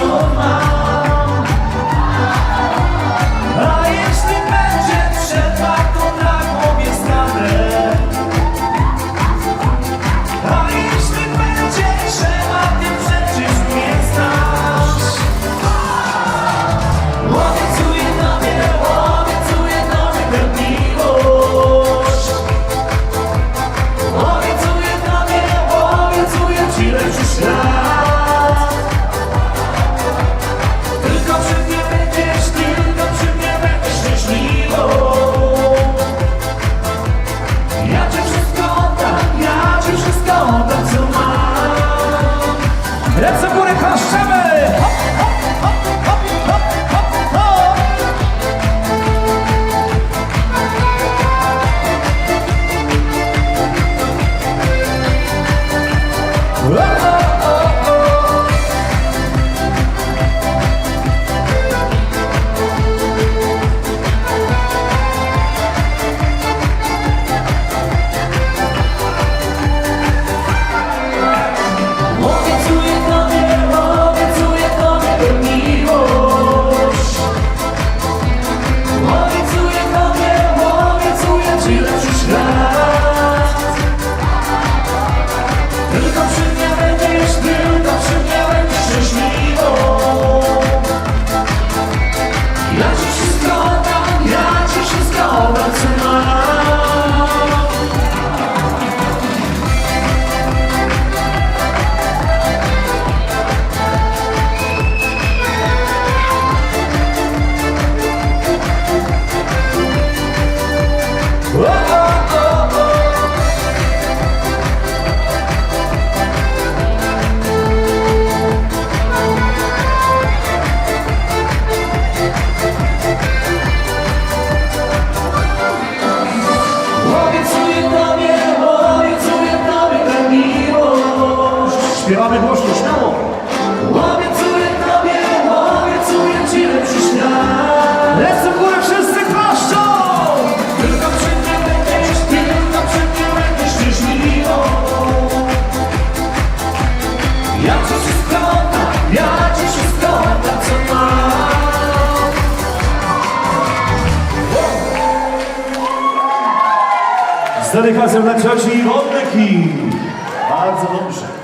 somar. all but tomorrow. That's Nasz Z dedykacją dla cioci Kim. Bardzo dobrze.